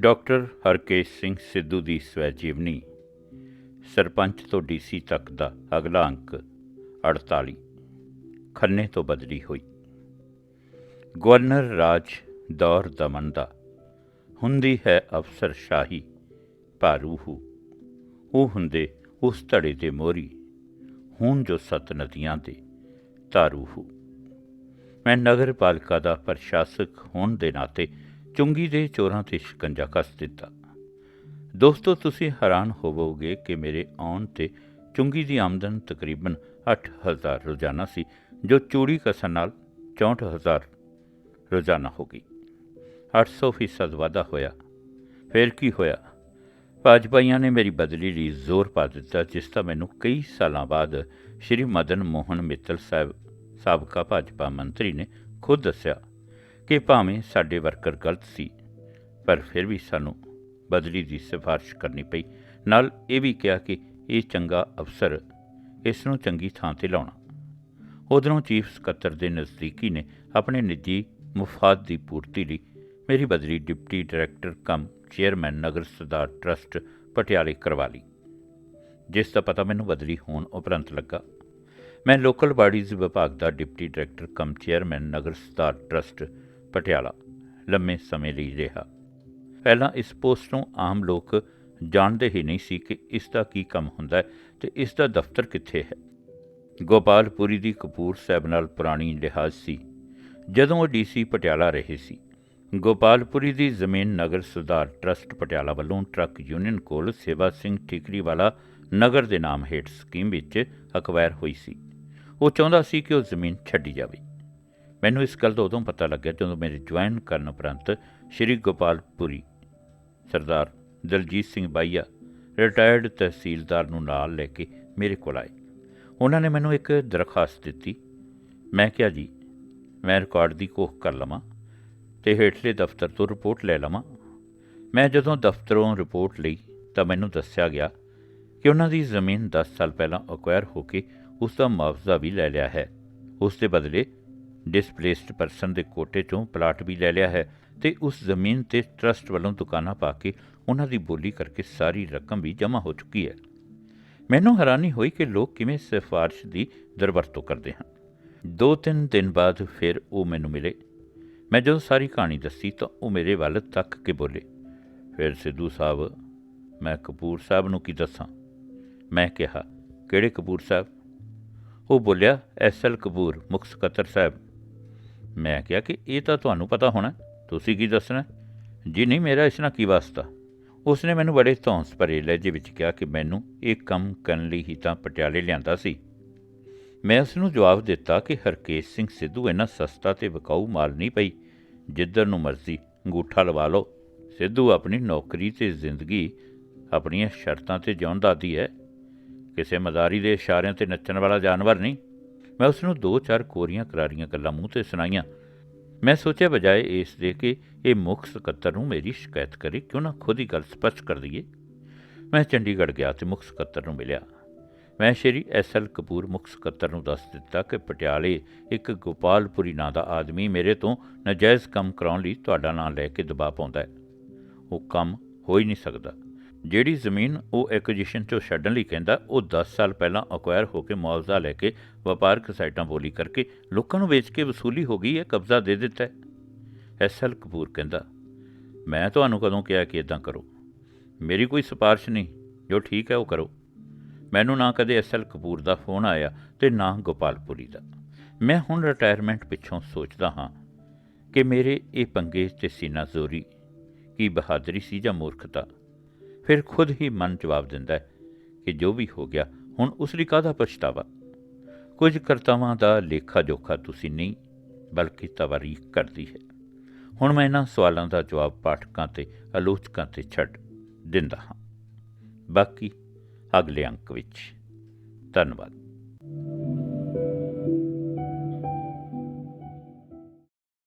Doctor Harkesh Singh Sidhu ਦੀ ਸਵੈ ਜੀਵਨੀ ਸਰਪੰਚ ਤੋਂ ਡੀਸੀ ਤੱਕ ਦਾ ਅਗਲਾ ਅੰਕ 48 ਖੰਨੇ ਤੋਂ ਬਦਲੀ ਹੋਈ। ਗਵਰਨਰ ਰਾਜ ਦੌਰ ਦਮਨ ਦਾ, ਹੁੰਦੀ ਹੈ ਅਫਸਰ ਸ਼ਾਹੀ ਭਾਰੂਹੂ ਉਹ ਹੁੰਦੇ ਉਸ ਧੜੇ ਦੇ ਮੋਰੀ ਹੁਣ ਜੋ ਸਤ ਨਦੀਆਂ ਦੇ ਤਾਰੂਹੂ ਮੈਂ ਨਗਰ ਪਾਲਿਕਾ ਦਾ ਪ੍ਰਸ਼ਾਸਕ ਹੋਣ ਦੇ ਨਾਤੇ ਚੁੰਗੀ ਦੇ ਚੋਰਾਂ ਤੇ ਸ਼ਿਕੰਜਾ ਕੱਸ ਦਿੱਤਾ। ਦੋਸਤੋ, ਤੁਸੀਂ ਹੈਰਾਨ ਹੋਵੋਗੇ ਕਿ ਮੇਰੇ ਆਉਣ ਤੇ ਚੁੰਗੀ ਦੀ ਆਮਦਨ ਤਕਰੀਬਨ 8000 ਰੋਜ਼ਾਨਾ ਸੀ, ਜੋ ਚੂੜੀ ਕਸਣ ਨਾਲ 64000 ਰੋਜ਼ਾਨਾ ਹੋ ਗਈ। 800 ਫੀਸਦ ਵਾਧਾ ਹੋਇਆ। ਫਿਰ ਕੀ ਹੋਇਆ? ਭਾਜਪਾਈਆਂ ਨੇ ਮੇਰੀ ਬਦਲੀ ਲਈ ਜ਼ੋਰ ਪਾ ਦਿੱਤਾ, ਜਿਸ ਦਾ ਮੈਨੂੰ ਕਈ ਸਾਲਾਂ ਬਾਅਦ ਸ਼੍ਰੀ ਮਦਨ ਮੋਹਨ ਮਿੱਤਲ ਸਾਹਿਬ, ਸਾਬਕਾ ਭਾਜਪਾ ਮੰਤਰੀ ਨੇ ਖੁਦ ਦੱਸਿਆ। ਕਿ ਭਾਵੇਂ ਸਾਡੇ ਵਰਕਰ ਗਲਤ ਸੀ, ਪਰ ਫਿਰ ਵੀ ਸਾਨੂੰ ਬਦਲੀ ਦੀ ਸਿਫਾਰਿਸ਼ ਕਰਨੀ ਪਈ। ਨਾਲ ਇਹ ਵੀ ਕਿਹਾ ਕਿ ਇਹ ਚੰਗਾ ਅਫਸਰ ਇਸ ਨੂੰ ਚੰਗੀ ਥਾਂ ਤੇ ਲਾਉਣਾ। ਉਧਰੋਂ ਚੀਫ ਸਕੱਤਰ ਦੇ ਨਜ਼ਦੀਕੀ ਨੇ ਆਪਣੇ ਨਿੱਜੀ ਮੁਫਾਦ ਦੀ ਪੂਰਤੀ ਲਈ ਮੇਰੀ ਬਦਲੀ deputy director cum chairman Nagar Sudhar trust ਪਟਿਆਲੇ ਕਰਵਾ ਲਈ, ਜਿਸ ਦਾ ਪਤਾ ਮੈਨੂੰ ਬਦਲੀ ਹੋਣ ਉਪਰੰਤ ਲੱਗਾ। ਮੈਂ ਲੋਕਲ ਬਾਡੀਜ਼ ਵਿਭਾਗ ਦਾ deputy director cum chairman Nagar Sudhar trust Patiala, ਲੰਮੇ ਸਮੇਂ ਲਈ ਰਿਹਾ। ਪਹਿਲਾਂ ਇਸ ਪੋਸਟ ਨੂੰ ਆਮ ਲੋਕ ਜਾਣਦੇ ਹੀ ਨਹੀਂ ਸੀ ਕਿ ਇਸ ਦਾ ਕੀ ਕੰਮ ਹੁੰਦਾ ਹੈ ਤੇ ਇਸ ਦਾ ਦਫ਼ਤਰ ਕਿੱਥੇ ਹੈ। ਗੋਪਾਲਪੁਰੀ ਦੀ ਕਪੂਰ ਸਾਹਿਬ ਨਾਲ ਪੁਰਾਣੀ ਲਿਹਾਜ਼ ਸੀ। ਜਦੋਂ ਉਹ ਡੀਸੀ ਪਟਿਆਲਾ ਰਹੇ ਸੀ, ਗੋਪਾਲਪੁਰੀ ਦੀ ਜ਼ਮੀਨ ਨਗਰ ਸੁਧਾਰ ਟਰਸਟ ਪਟਿਆਲਾ ਵੱਲੋਂ ਟਰੱਕ ਯੂਨੀਅਨ ਕੋਲ ਸੇਵਾ ਸਿੰਘ ਠੀਕਰੀ ਵਾਲਾ ਨਗਰ ਦੇ ਨਾਮ ਹੇਠ ਸਕੀਮ ਵਿੱਚ ਅਕਵਾਇਰ ਹੋਈ ਸੀ। ਉਹ ਚਾਹੁੰਦਾ ਸੀ ਕਿ ਉਹ ਜ਼ਮੀਨ ਛੱਡੀ ਜਾਵੇ। ਮੈਨੂੰ ਇਸ ਗੱਲ ਦਾ ਉਦੋਂ ਪਤਾ ਲੱਗਿਆ ਜਦੋਂ ਮੇਰੇ ਜੁਆਇਨ ਕਰਨ ਉਪਰੰਤ ਸ਼੍ਰੀ ਗੋਪਾਲਪੁਰੀ ਸਰਦਾਰ ਦਲਜੀਤ ਸਿੰਘ ਬਾਈਆ ਰਿਟਾਇਰਡ ਤਹਿਸੀਲਦਾਰ ਨੂੰ ਨਾਲ ਲੈ ਕੇ ਮੇਰੇ ਕੋਲ ਆਏ। ਉਹਨਾਂ ਨੇ ਮੈਨੂੰ ਇੱਕ ਦਰਖਾਸਤ ਦਿੱਤੀ। ਮੈਂ ਕਿਹਾ, ਜੀ, ਮੈਂ ਰਿਕਾਰਡ ਦੀ ਕੋਖ ਕਰ ਲਵਾਂ ਤੇ ਹੇਠਲੇ ਦਫ਼ਤਰ ਤੋਂ ਰਿਪੋਰਟ ਲੈ ਲਵਾਂ। ਮੈਂ ਜਦੋਂ ਦਫ਼ਤਰੋਂ ਰਿਪੋਰਟ ਲਈ ਤਾਂ ਮੈਨੂੰ ਦੱਸਿਆ ਗਿਆ ਕਿ ਉਹਨਾਂ ਦੀ ਜ਼ਮੀਨ 10 ਸਾਲ ਪਹਿਲਾਂ ਅਕਵਾਇਰ ਹੋ ਕੇ ਉਸ ਦਾ ਮੁਆਵਜ਼ਾ ਵੀ ਲੈ ਲਿਆ ਹੈ। ਉਸ ਦੇ ਬਦਲੇ ਡਿਸਪਲੇਸਡ ਪਰਸਨ ਦੇ ਕੋਟੇ ਚੋਂ ਪਲਾਟ ਵੀ ਲੈ ਲਿਆ ਹੈ ਤੇ ਉਸ ਜ਼ਮੀਨ ਤੇ ਟਰਸਟ ਵੱਲੋਂ ਦੁਕਾਨਾਂ ਪਾ ਕੇ ਉਹਨਾਂ ਦੀ ਬੋਲੀ ਕਰਕੇ ਸਾਰੀ ਰਕਮ ਵੀ ਜਮ੍ਹਾਂ ਹੋ ਚੁੱਕੀ ਹੈ। ਮੈਨੂੰ ਹੈਰਾਨੀ ਹੋਈ ਕਿ ਲੋਕ ਕਿਵੇਂ ਸਿਫਾਰਿਸ਼ ਦੀ ਦਰਵਰਤੋਂ ਕਰਦੇ ਹਨ। ਦੋ ਤਿੰਨ ਦਿਨ ਬਾਅਦ ਫਿਰ ਉਹ ਮੈਨੂੰ ਮਿਲੇ। ਮੈਂ ਜਦੋਂ ਸਾਰੀ ਕਹਾਣੀ ਦੱਸੀ ਤਾਂ ਉਹ ਮੇਰੇ ਵੱਲ ਤੱਕ ਕੇ ਬੋਲੇ। ਫਿਰ ਸਿੱਧੂ ਸਾਹਿਬ, ਮੈਂ ਕਪੂਰ ਸਾਹਿਬ ਨੂੰ ਕੀ ਦੱਸਾਂ? ਮੈਂ ਕਿਹਾ, ਕਿਹੜੇ ਕਪੂਰ ਸਾਹਿਬ? ਉਹ ਬੋਲਿਆ ਐਸਐਲ ਕਪੂਰ ਮੁੱਖ ਸਕੱਤਰ ਸਾਹਿਬ। ਮੈਂ ਕਿਹਾ ਕਿ ਇਹ ਤਾਂ ਤੁਹਾਨੂੰ ਪਤਾ ਹੋਣਾ, ਤੁਸੀਂ ਕੀ ਦੱਸਣਾ? ਜੀ ਨਹੀਂ, ਮੇਰਾ ਇਸ ਨਾਲ ਕੀ ਵਾਸਤਾ? ਉਸਨੇ ਮੈਨੂੰ ਬੜੇ ਧੌਂਸ ਭਰੇ ਲਹਿਜੇ ਵਿੱਚ ਕਿਹਾ ਕਿ ਮੈਨੂੰ ਇਹ ਕੰਮ ਕਰਨ ਲਈ ਹੀ ਤਾਂ ਪਟਿਆਲੇ ਲਿਆਂਦਾ ਸੀ। ਮੈਂ ਉਸ ਨੂੰ ਜਵਾਬ ਦਿੱਤਾ ਕਿ ਹਰਕੇਸ਼ ਸਿੰਘ ਸਿੱਧੂ ਇੰਨਾ ਸਸਤਾ ਤੇ ਵਿਕਾਊ ਮਾਲ ਨਹੀਂ ਪਈ, ਜਿੱਧਰ ਨੂੰ ਮਰਜ਼ੀ ਅੰਗੂਠਾ ਲਵਾ ਲਓ। ਸਿੱਧੂ ਆਪਣੀ ਨੌਕਰੀ ਤੇ ਜ਼ਿੰਦਗੀ ਆਪਣੀਆਂ ਸ਼ਰਤਾਂ ਤੇ ਜਿਉਂਦਾ ਦੀ ਹੈ। ਕਿਸੇ ਮਜ਼ਾਰੀ ਦੇ ਇਸ਼ਾਰਿਆਂ ਤੇ ਨੱਚਣ ਵਾਲਾ ਜਾਨਵਰ ਨਹੀਂ। ਮੈਂ ਉਸ ਨੂੰ ਦੋ ਚਾਰ ਕੋਰੀਆਂ ਕਰਾਰੀਆਂ ਗੱਲਾਂ ਮੂੰਹ ਤੇ ਸੁਣਾਈਆਂ। ਮੈਂ ਸੋਚਿਆ ਬਜਾਏ ਇਸ ਦੇ ਕਿ ਇਹ ਮੁੱਖ ਸਕੱਤਰ ਨੂੰ ਮੇਰੀ ਸ਼ਿਕਾਇਤ ਕਰੇ, ਕਿਉਂ ਨਾ ਖੁਦ ਹੀ ਗੱਲ ਸਪਸ਼ਟ ਕਰ ਦਈਏ। ਮੈਂ ਚੰਡੀਗੜ੍ਹ ਗਿਆ ਤੇ ਮੁੱਖ ਸਕੱਤਰ ਨੂੰ ਮਿਲਿਆ। ਮੈਂ ਸ਼੍ਰੀ ਐਸਐਲ ਕਪੂਰ ਮੁੱਖ ਸਕੱਤਰ ਨੂੰ ਦੱਸ ਦਿੱਤਾ ਕਿ ਪਟਿਆਲੇ ਇੱਕ ਗੋਪਾਲਪੁਰੀ ਨਾਂ ਦਾ ਆਦਮੀ ਮੇਰੇ ਤੋਂ ਨਾਜਾਇਜ਼ ਕੰਮ ਕਰਾਉਣ ਲਈ ਤੁਹਾਡਾ ਨਾਂ ਲੈ ਕੇ ਦਬਾਅ ਪਾਉਂਦਾ ਹੈ। ਉਹ ਕੰਮ ਹੋ ਹੀ ਨਹੀਂ ਸਕਦਾ। ਜਿਹੜੀ ਜ਼ਮੀਨ ਉਹ ਐਕੁਜੀਸ਼ਨ ਚੋਂ ਛੱਡਣ ਲਈ ਕਹਿੰਦਾ, ਉਹ 10 ਸਾਲ ਪਹਿਲਾਂ ਅਕਵਾਇਰ ਹੋ ਕੇ ਮੁਆਵਜ਼ਾ ਲੈ ਕੇ ਵਪਾਰਕ ਸਾਈਟਾਂ ਬੋਲੀ ਕਰਕੇ ਲੋਕਾਂ ਨੂੰ ਵੇਚ ਕੇ ਵਸੂਲੀ ਹੋ ਗਈ ਹੈ, ਕਬਜ਼ਾ ਦੇ ਦਿੱਤਾ ਹੈ। ਐਸਐਲ ਕਪੂਰ ਕਹਿੰਦਾ, ਮੈਂ ਤੁਹਾਨੂੰ ਕਦੋਂ ਕਿਹਾ ਕਿ ਇਦਾਂ ਕਰੋ? ਮੇਰੀ ਕੋਈ ਸਿਫਾਰਿਸ਼ ਨਹੀਂ। ਜੋ ਠੀਕ ਹੈ ਉਹ ਕਰੋ। ਮੈਨੂੰ ਨਾ ਕਦੇ ਐਸਐਲ ਕਪੂਰ ਦਾ ਫੋਨ ਆਇਆ ਤੇ ਨਾ ਗੋਪਾਲਪੁਰੀ ਦਾ। ਮੈਂ ਹੁਣ ਰਿਟਾਇਰਮੈਂਟ ਪਿੱਛੋਂ ਸੋਚਦਾ ਹਾਂ ਕਿ ਮੇਰੇ ਇਹ ਪੰਗੇ ਤੇ ਸੀਨਾ ਜ਼ੋਰੀ ਕੀ ਬਹਾਦਰੀ ਸੀ ਜਾਂ ਮੂਰਖਤਾ? ਫਿਰ ਖੁਦ ਹੀ ਮਨ ਜਵਾਬ ਦਿੰਦਾ ਹੈ ਕਿ ਜੋ ਵੀ ਹੋ ਗਿਆ, ਹੁਣ ਉਸ ਲਈ ਕਾਹਦਾ ਪਛਤਾਵਾ? ਕੁਝ ਕਰਤਾਵਾਂ ਦਾ ਲੇਖਾ ਜੋਖਾ ਤੁਸੀਂ ਨਹੀਂ, ਬਲਕਿ ਤਵਾਰੀਖ ਕਰਦੀ ਹੈ। ਹੁਣ ਮੈਂ ਇਹਨਾਂ ਸਵਾਲਾਂ ਦਾ ਜਵਾਬ ਪਾਠਕਾਂ ਤੇ ਆਲੋਚਕਾਂ ਤੇ ਛੱਡ ਦਿੰਦਾ ਹਾਂ। ਬਾਕੀ ਅਗਲੇ ਅੰਕ ਵਿੱਚ। ਧੰਨਵਾਦ।